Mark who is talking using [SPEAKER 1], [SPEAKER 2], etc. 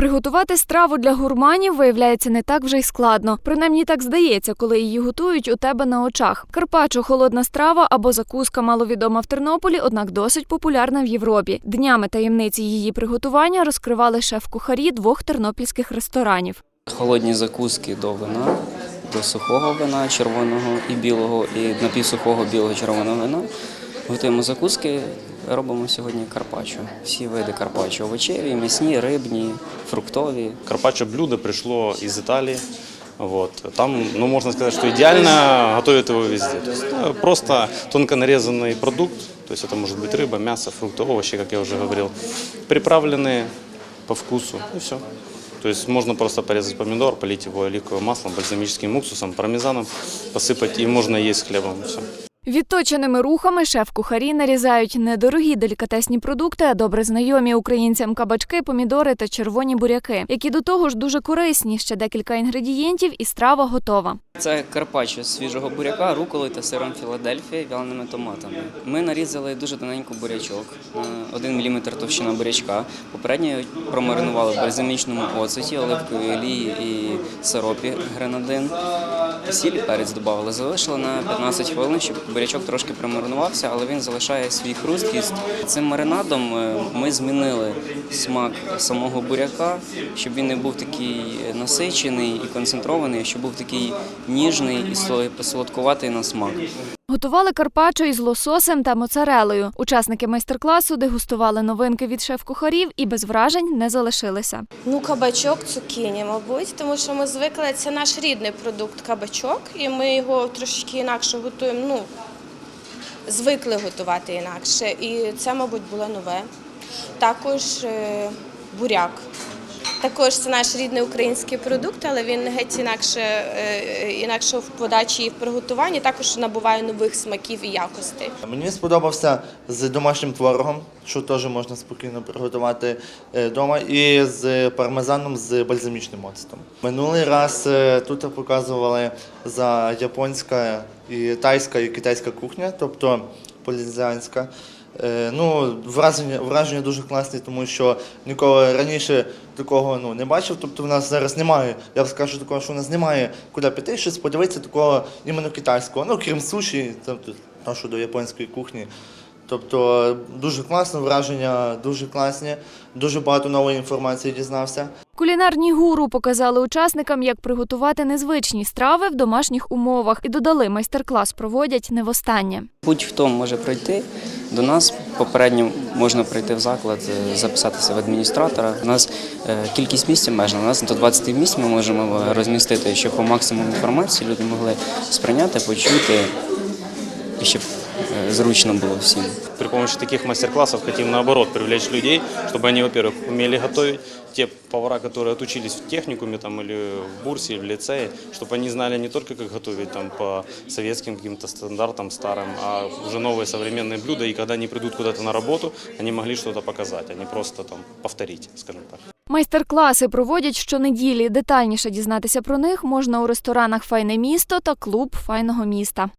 [SPEAKER 1] Приготувати страву для гурманів виявляється не так вже й складно. Принаймні так здається, коли її готують у тебе на очах. Карпаччо – холодна страва або закуска маловідома в Тернополі, однак досить популярна в Європі. Днями таємниці її приготування розкривали шеф-кухарі двох тернопільських ресторанів.
[SPEAKER 2] Холодні закуски до вина, до сухого вина червоного і білого, і напівсухого білого червоного вина. Готуємо закуски, робимо сьогодні карпаччо. Всі види карпаччо. Овочеві, м'ясні, рибні, фруктові.
[SPEAKER 3] Карпаччо блюдо пришло из Италии. Вот. Там, ну, можно сказать, что идеально готовят его везде. То есть, ну, просто тонко нарезанный продукт, то есть это может быть рыба, мясо, фрукты, овощи, как я уже говорил, приправленные по вкусу, и все. То есть можно просто порезать помидор, полить его оливковым маслом, бальзамическим уксусом, пармезаном, посыпать, и можно есть с хлебом, и все.
[SPEAKER 1] Відточеними рухами шеф-кухарі нарізають недорогі делікатесні продукти, а добре знайомі українцям кабачки, помідори та червоні буряки, які до того ж дуже корисні. Ще декілька інгредієнтів, і страва готова.
[SPEAKER 2] Це карпаччо свіжого буряка, руколи та сиром Філадельфія, вяленими томатами. Ми нарізали дуже тоненько бурячок, е, 1 мм товщина бурячка. Попередньо промаринували в бальзамічному оцеті, оливковій олії і сиропі гренадин. Сіль і перець додали. Залишили на 15 хвилин, щоб бурячок трошки промаринувався, але він залишає свій хрусткість. Цим маринадом е, ми змінили смак самого буряка, щоб він не був такий насичений і концентрований, щоб був такий ніжний і сло- солодкуватий на смак.
[SPEAKER 1] Готували карпаччо із лососем та моцарелою. Учасники майстер-класу дегустували новинки від шеф-кухарів і без вражень не залишилися.
[SPEAKER 4] Ну, кабачок, цукіні, мабуть, тому що ми звикли, це наш рідний продукт кабачок, і ми його трошки інакше готуємо. Ну, звикли готувати інакше. І це, мабуть, було нове. Також е, буряк. Також це наш рідний український продукт, але він геть інакше, е, інакше в подачі і в приготуванні, також набуває нових смаків і якостей.
[SPEAKER 5] Мені сподобався з домашнім творогом, що теж можна спокійно приготувати вдома, і з пармезаном з бальзамічним оцтом. Минулий раз е, тут показували за японська і тайська і китайська кухня, тобто полінезіанська. Е, Ну, враження, враження дуже класні, тому що ніколи раніше такого ну, не бачив. Тобто в нас зараз немає, я скажу такого, що у нас немає куди піти, щось подивитися такого іменно китайського, ну крім суші, тобто що до японської кухні. Тобто дуже класно, враження дуже класні, дуже багато нової інформації дізнався.
[SPEAKER 1] Кулінарні гуру показали учасникам, як приготувати незвичні страви в домашніх умовах і додали майстер-клас проводять не востаннє.
[SPEAKER 2] Будь-хто може прийти до нас. Попередньо можна прийти в заклад, е, записатися в адміністратора. У нас е, кількість місць обмежена. У нас до 20 місць ми можемо розмістити, щоб по максимуму інформації люди могли сприйняти, почути і щоб е, зручно було всім.
[SPEAKER 3] При помощи таких мастер-классов хотим наоборот привлечь людей, чтобы они, во-первых, умели готовить. Те повара, которые отучились в техникуме там, или в бурсе, или в лицее, чтобы они знали не только, как готовить там, по советским каким-то стандартам старым, а уже новые современные блюда. И когда они придут куда-то на работу, они могли что-то показать, а не просто там, повторить, скажем так.
[SPEAKER 1] Майстер-класи проводять щонеділі. Детальніше дізнатися про них можна у ресторанах Файне місто та клуб файного міста.